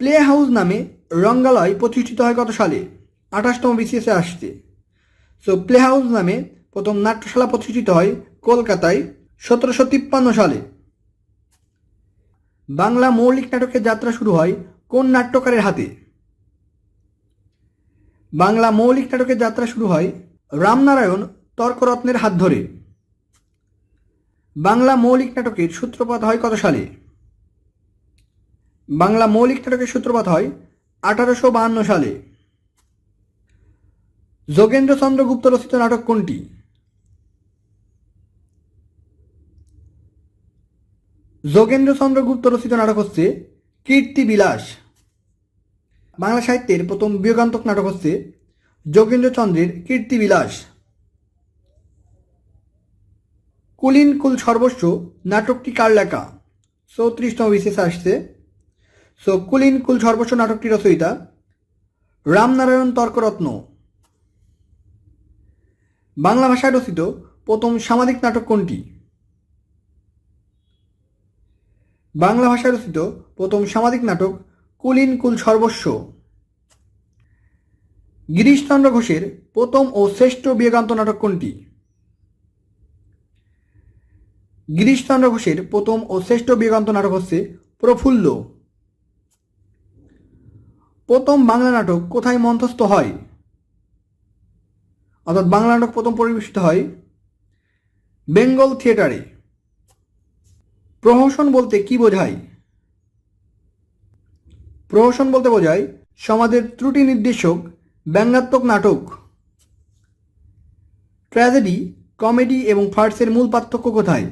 Play house নামে রঙ্গালয় প্রতিষ্ঠিত হয় কত সালে, আঠাশতম বিসিএসে আসছে সো প্লে হাউস নামে প্রথম নাট্যশালা প্রতিষ্ঠিত হয় কলকাতায় সতেরোশো তিপ্পান্ন সালে। বাংলা মৌলিক নাটকের যাত্রা শুরু হয় কোন নাট্যকারের হাতে? বাংলা মৌলিক নাটকের যাত্রা শুরু হয় রামনারায়ণ তর্করত্নের হাত ধরে। বাংলা মৌলিক নাটকের সূত্রপাত হয় কত সালে? বাংলা মৌলিক নাটকের সূত্রপাত হয় আঠারোশো বাহান্ন সালে। যোগেন্দ্রচন্দ্র গুপ্ত রচিত নাটক কোনটি? যোগেন্দ্রচন্দ্র গুপ্ত রচিত নাটক হচ্ছে কীর্তি বিলাস। বাংলা সাহিত্যের প্রথম বিয়োগান্তক নাটক হচ্ছে যোগেন্দ্রচন্দ্রের কীর্তি বিলাস। কুলিন কুল সর্বস্ব নাটকটি কার লেখা? চৌত্রিশতম বিশেষ আসছে সো কুলিন কুল সর্বস্ব নাটকটি রচয়িতা রামনারায়ণ তর্করত্ন। বাংলা ভাষায় রচিত প্রথম সামাজিক নাটক কোনটি? বাংলা ভাষায় রচিত প্রথম সামাজিক নাটক কুলিন কুল সর্বস্ব। গিরিশচন্দ্র ঘোষের প্রথম ও শ্রেষ্ঠ বিয়োগান্ত নাটক কোনটি? গিরিশচন্দ্র ঘোষের প্রথম ও শ্রেষ্ঠ বিয়োগান্ত নাটক হচ্ছে প্রফুল্ল। প্রথম বাংলা নাটক কোথায় মঞ্চস্থ হয়? অর্থাৎ বাংলা নাটক প্রথম পরিবেশিত হয় বেঙ্গল থিয়েটারে। প্রহসন বলতে কি বোঝায়? প্রহসন বলতে বোঝায় সমাজের ত্রুটি নির্দেশক ব্যঙ্গাত্মক নাটক। ট্র্যাজেডি, কমেডি এবং ফার্সের মূল পার্থক্য কোথায়?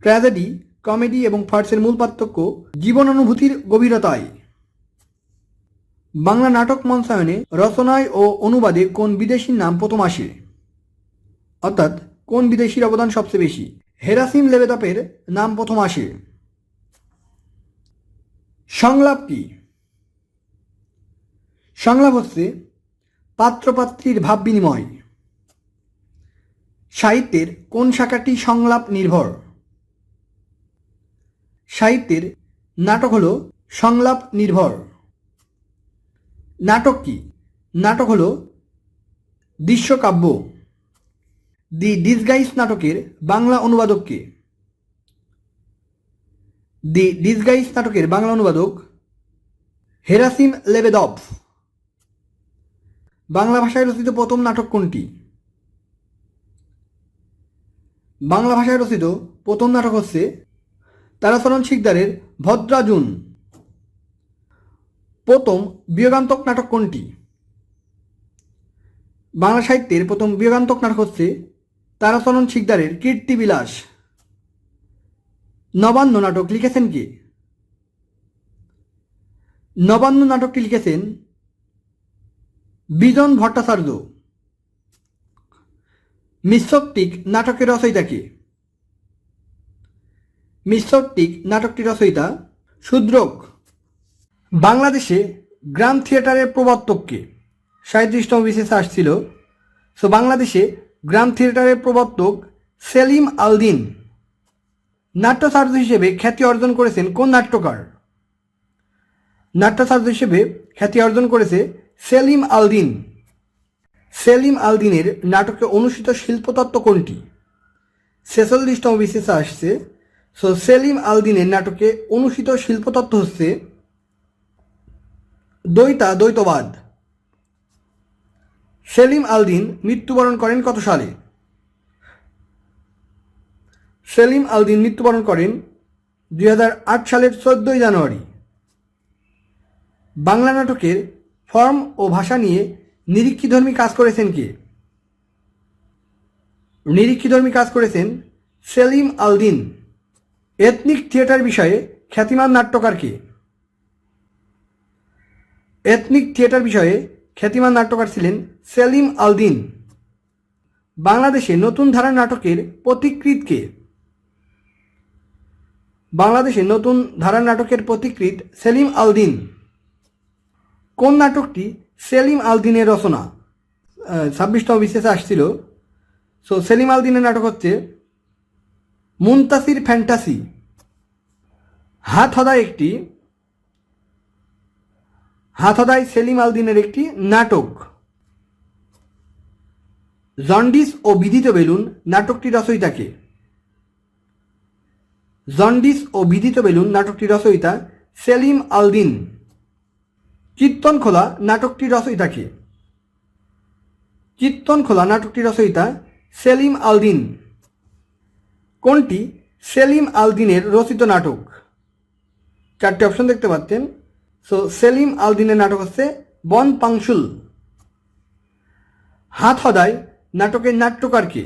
ট্র্যাজেডি, কমেডি এবং ফার্সের মূল পার্থক্য জীবনানুভূতির গভীরতায়। বাংলা নাটক মঞ্চায়নে রচনায় ও অনুবাদে কোন বিদেশির নাম প্রথম আসে? অর্থাৎ কোন বিদেশির অবদান সবচেয়ে বেশি? হেরাসিম লেবেদাপের নাম প্রথম আসে। সংলাপ কি? সংলাপ হচ্ছে পাত্রপাত্রীর ভাব বিনিময়। সাহিত্যের কোন শাখাটি সংলাপ নির্ভর? সাহিত্যের নাটক হল সংলাপ নির্ভর। নাটক কি? নাটক হল দৃশ্যকাব্য। দি ডিসগাইস নাটকের বাংলা অনুবাদককে দি ডিসগাইস নাটকের বাংলা অনুবাদক হেরাসিম লেবেদভ। বাংলা ভাষায় রচিত প্রথম নাটক কোনটি? বাংলা ভাষায় রচিত প্রথম নাটক হচ্ছে তারাচরণ শিকদারের ভদ্রাজুন। প্রথম বিয়োগান্তক নাটক কোনটি? বাংলা সাহিত্যের প্রথম বিয়োগান্তক নাটক হচ্ছে তারাচরণ শিকদারের কীর্তিবিলাস। নবান্ন নাটক লিখেছেন কে? নবান্ন নাটকটি লিখেছেন বিজন ভট্টাচার্য। মিশ্রটিক নাটকের রচয়িতা কে? মিশ্রটিক নাটকটি রচয়িতা শূদ্রক। বাংলাদেশে গ্রাম থিয়েটারের প্রবর্তককে সাঁত্রিশতম বিশেষ আসছিল। সো বাংলাদেশে গ্রাম থিয়েটারের প্রবর্তক সেলিম আলদিন। নাট্যচার্য হিসেবে খ্যাতি অর্জন করেছেন কোন নাট্যকার? নাট্যচার্য হিসেবে খ্যাতি অর্জন করেছে সেলিম আলদিন। সেলিম আলদিনের নাটকে অনুষ্ঠিত শিল্পতত্ত্ব কোনটি? ছেচল্লিশতম বিশেষ আসছে। সো সেলিম আলদিনের নাটকে অনুষ্ঠিত শিল্পতত্ত্ব হচ্ছে দ্বৈতা, দ্বৈতবাদ। সেলিম আলদিন মৃত্যুবরণ করেন কত সালে? সেলিম আলদিন মৃত্যুবরণ করেন দুই হাজার আট সালের চোদ্দই জানুয়ারি। বাংলা নাটকের ফর্ম ও ভাষা নিয়ে নিরীক্ষিধর্মী কাজ করেছেন কে? নিরীক্ষিধর্মী কাজ করেছেন সেলিম আলদিন। এথনিক থিয়েটার বিষয়ে খ্যাতিমান নাট্যকার কে? এথনিক থিয়েটার বিষয়ে খ্যাতিমান নাট্যকার ছিলেন সেলিম আলদিন। বাংলাদেশে নতুন ধারার নাটকের পথিকৃৎ কে? বাংলাদেশে নতুন ধারার নাটকের পথিকৃৎ সেলিম আলদিন। কোন নাটকটি সেলিম আলদিনের রচনা? ছাব্বিশতম বিশেষে আসছিল। সো সেলিম আলদিনের নাটক হচ্ছে মুনতাসির ফ্যান্টাসি। হাত হদা একটি হাতদাই সেলিম আলদিনের একটি নাটক। জন্ডিস ও বিধিত বেলুন নাটকটি রচয়িতাকে। জন্ডিস ও বিধিত বেলুন নাটকটি রচয়িতা সেলিম আলদিন। কীর্তন খোলা নাটকটি রচয়িতাকে। কীর্তন খোলা নাটকটি রচয়িতা সেলিম আলদিন। কোনটি? সেলিম আলদিনের রচিত নাটক। চারটি অপশন দেখতে পাচ্ছেন। সো সেলিম আলদিনের নাটক হচ্ছে বন পাংশুল। হাত হদায় নাটকের নাট্যকারকে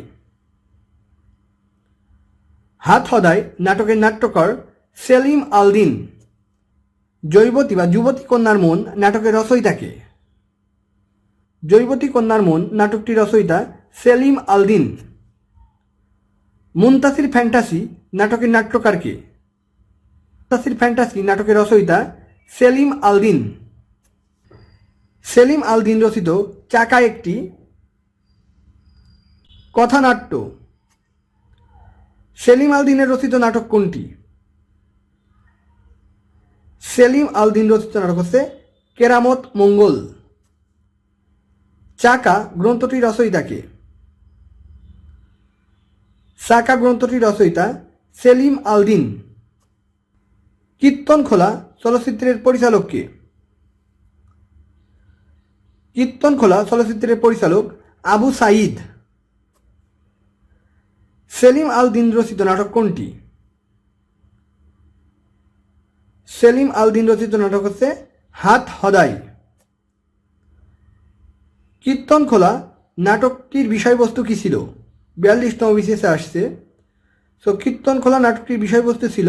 হাত হদায় নাটকের নাট্যকার সেলিম আলদিন। জৈবতী বা যুবতী কন্যার মন নাটকের রচয়িতাকে জৈবতী কন্যার মন নাটকটি রচয়িতা সেলিম আলদিন। মুনতাসির ফ্যান্টাসি নাটকের নাট্যকারকে মুনতাসির ফ্যান্টাসি নাটকের রচয়িতা সেলিম আলদিন। সেলিম আলদিন রচিত চাকা একটি কথানাট্য। সেলিম আলদিনের রচিত নাটক কোনটি? সেলিম আলদিন রচিত নাটক হচ্ছে কেরামত মঙ্গল। চাকা গ্রন্থটি রচয়িতাকে। চাকা গ্রন্থটি রচয়িতা সেলিম আলদিন। কীর্তন খোলা চলচ্চিত্রের পরিচালককে কীর্তন খোলা চলচ্চিত্রের পরিচালক আবু সাঈদ। সেলিম আল দিন রচিত নাটক কোনটি? সেলিম আল দিন রচিত নাটক হচ্ছে হাত হদাই। কীর্তন খোলা নাটকটির বিষয়বস্তু কী ছিল? বিয়াল্লিশতম বিশেষে আসছে। সো কীর্তন খোলা নাটকটির বিষয়বস্তু ছিল